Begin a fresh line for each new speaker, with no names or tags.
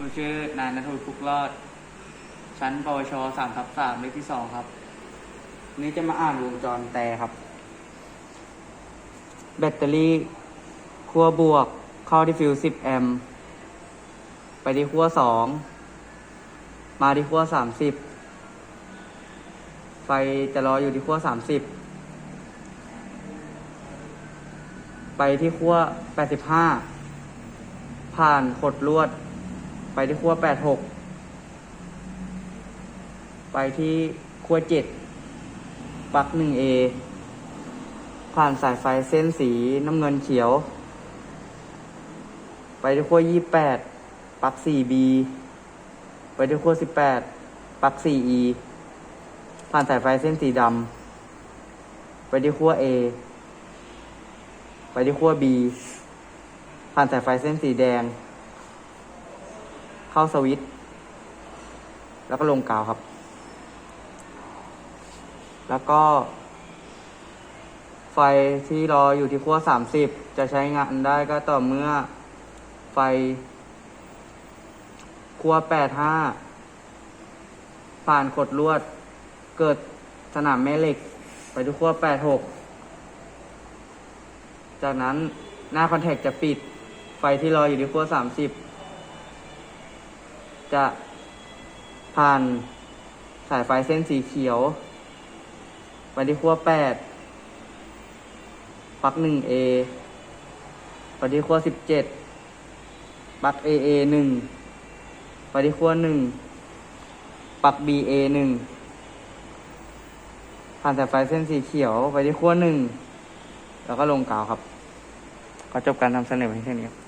หนูชื่อนายนัทวุฒิพุกรอด ชั้นปวชสามทับสามเลขที่สองครับ
นี่จะมาอ่านวงจรแต่ครับ แบตเตอรี่ขั้วบวก เข้าที่ฟิวสิบแอมป์ไปที่ขั้วสอง มาที่ขั้วสามสิบ ไฟจะรออยู่ที่ขั้วสามสิบ ไปที่ขั้วแปดสิบห้าผ่านขดลวด ไปที่ขั้วแปดหกไปที่ขั้วเจ็ดปลั๊กหนึ่งเอผ่านสายไฟเส้นสีน้ำเงินเขียว ไปที่ขั้วยี่แปดปลั๊กสี่บีไปที่ขั้วสิบแปดปลั๊กสี่อีผ่านสายไฟเส้นสีดำไปที่ขั้วเอไปที่ขั้วบีผ่านสายไฟเส้นสีแดง เข้าสวิตช์แล้วก็ลงกาวครับ แล้วก็ ไฟที่รออยู่ที่ขั้วสามสิบจะใช้งานได้ก็ต่อเมื่อไฟขั้วแปดห้าผ่านกดลวด เกิดสนามแม่เหล็ก ไปที่ขั้วแปดหกจากนั้นหน้าคอนแทคจะปิด ไฟที่รออยู่ที่ขั้วสามสิบ จะผ่านสายไฟเส้นสีเขียวไปที่ขั้วแปดปลั๊กหนึ่งเอไปที่ขั้วสิบเจ็ดปลั๊กเอเอหนึ่งไปที่ขั้วหนึ่งปลั๊กบีเอหนึ่งผ่านสายไฟเส้นสีเขียวไปที่ขั้วหนึ่งแล้วก็ลงกาวครับ ก็จบการนำเสนอเพียงเท่านี้ครับ